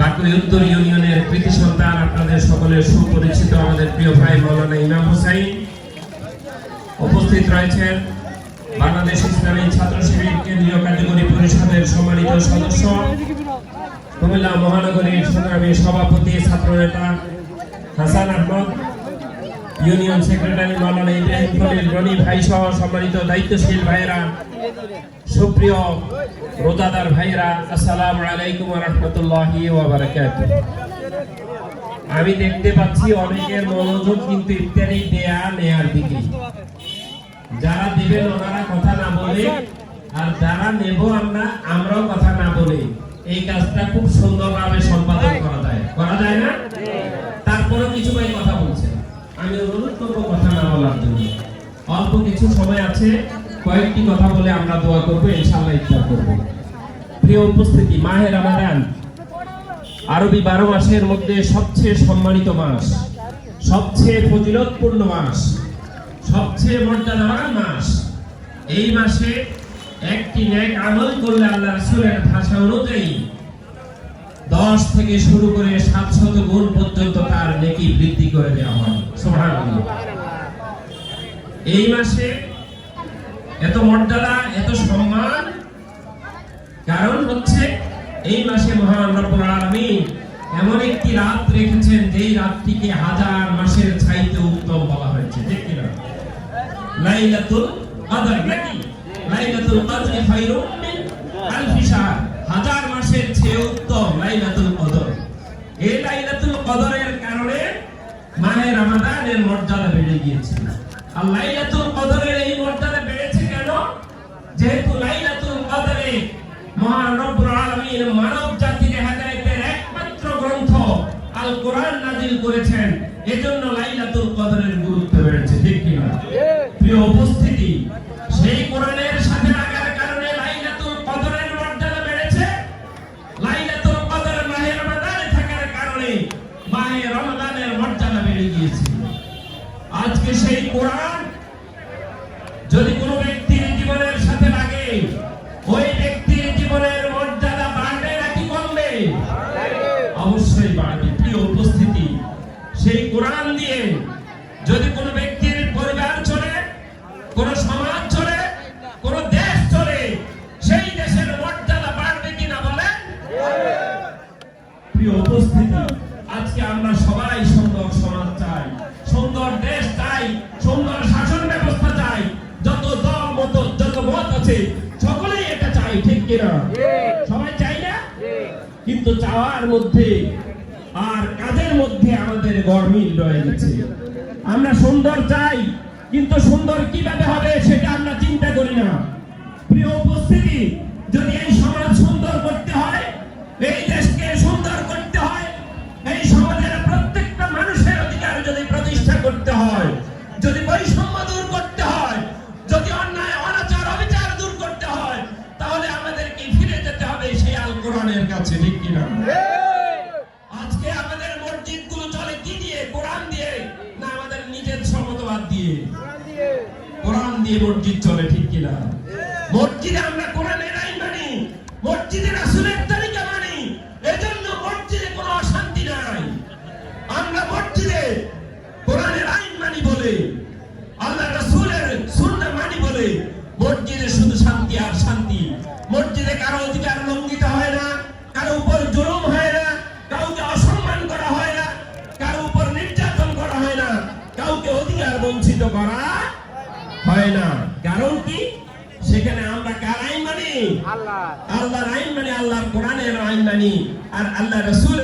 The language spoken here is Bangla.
বাকুড়ি ইউনিয়নের কৃতি সন্তান আপনাদের সকলের সুপরিচিত আমাদের প্রিয় ভাই মৌলানা ইমাম হুসাইন উপস্থিত রয়েছেন বাংলাদেশ ইসলামী ছাত্র শিবির কেন্দ্রীয় কার্যকরী পরিষদের সম্মানিত সদস্য। কুমিল্লা মহানগরীর সংগ্রামী সভাপতি, ছাত্রনেতা হাসান আহমদ। ইউনিয়ন সেক্রেটারি মাওলানা ইব্রাহিম খলিল রনি ভাই সহ সম্মানিত দায়িত্বশীল ভাইয়েরা, সুপ্রিয় রোজাদার ভাইয়েরা, আসসালামু আলাইকুম ওয়া রাহমাতুল্লাহি ওয়া বারাকাতুহু। আমি দেখতে পাচ্ছি অনেকের মনোযোগ কিন্তু ইত্যাদি দেয়া নেয়ার দিকে যারা দিবেন ওনারা কথা না বলে, আর যারা নেব আমরা, আমরাও কথা না বলে। এই কাজটা খুব সুন্দরভাবে সম্পাদন করা যায়। করা যায় না তারপরেও কিছু ভাই কথা বলছেন আমি অল্প কিছু সময় আছে, কয়েকটি কথা বলে আমরা দোয়া করব, ইনশাআল্লাহ ইফতার করব। প্রিয় উপস্থিতি মাহের আরবি বারো মাসের মধ্যে সবচেয়ে সম্মানিত মাস, সবচেয়ে ফজিলতপূর্ণ মাস, সবচেয়ে মাস। এই মাসে একটি নেক আমল করলে আল্লাহ রাসূলের ভাষা অনুযায়ী দশ থেকে শুরু করে সাতশত গুণ পর্যন্ত তার নেকি বৃদ্ধি করে দেওয়া হয়। এই মাসে এত মর্যাদা, এত সম্মান। কারণ হচ্ছে এই মাসে মহান রব্বুল এমন একটি রাত রেখেছেন যেই রাতটিকে হাজার মাসের চাইতে উত্তম বলা হয়েছে, ঠিক কি লাইলাতুল হাজার মাসের চেয়ে উত্তম লাইলাতুল কদর এই লাইলাতুল কদরের কারণে মাহে রমাদানের মর্যাদা বেড়ে গিয়েছে। আর লাইলাতুল কদরের এই মর্যাদা বেড়েছে কেন? যেহেতু লাইলাতুল কদরে মহান রব্বুল আলামিন মানব জাতির হেদায়েতের একমাত্র গ্রন্থ আল কোরআন নাজিল করেছেন। এজন্য লাইলাতুল কদরের গুরুত্ব বেড়েছে, ঠিক কি না প্রিয় উপস্থিতি কোরআন যদি কোনো ব্যক্তির জীবনের সাথে লাগে, ওই ব্যক্তির জীবনের মর্যাদা বাড়বে নাকি কমবে? অবশ্যই বাড়বে। প্রিয় উপস্থিতি, সেই কোরআন দিয়ে যদি কোনো ব্যক্তির পরিবার চলে, কোন সমাজ চলে, কোন দেশ চলে, সেই দেশের মর্যাদা বাড়বে কিনা বলেন? প্রিয় উপস্থিতি, আজকে আমরা সবাই সুন্দর সকলেই এটা চাই ঠিক কিনা? সবাই চাই না? কিন্তু চাওয়ার মধ্যে আর কাজের মধ্যে আমাদের গরমিল রয়ে গেছে। আমরা সুন্দর চাই কিন্তু সুন্দর কীভাবে হবে সেটা আমরা চিন্তা করি না। প্রিয় উপস্থিতি যদি এই সমাজ সুন্দর করতে হয় এই দেশকে সুন্দর করতে হয় এই সমাজের প্রত্যেকটা মানুষের অধিকার যদি প্রতিষ্ঠা করতে হয় যদি বৈষম্য কোরআনের কাছে ঠিক কিনা? আজকে আমাদের মসজিদগুলো চলে কি দিয়ে? কোরআন দিয়ে? না আমাদের নিজের সমতবাদ দিয়ে? কোরআন দিয়ে। মসজিদ চলে ঠিক কিনা? মসজিদে আমরা কোরআনের আইন মানি মসজিদে রাসূলের তরিকা মানি এজন্য মসজিদে কোনো অশান্তি নাই। আমরা মসজিদে কোরআনের আইন মানি বলে আল্লাহ রাসূলের সুন্নাহ মানি বলে মসজিদে শুধু শান্তি আর শান্তি। মসজিদে কারও অধিকার লঙ্ঘিত বঞ্চিত করা হয় না। কারণ কি? সেখানে আমরা কার আইন মানি? আল্লাহ আল্লাহর আইন মানি আল্লাহর কোরআনের আইন মানি আর আল্লাহ রসুল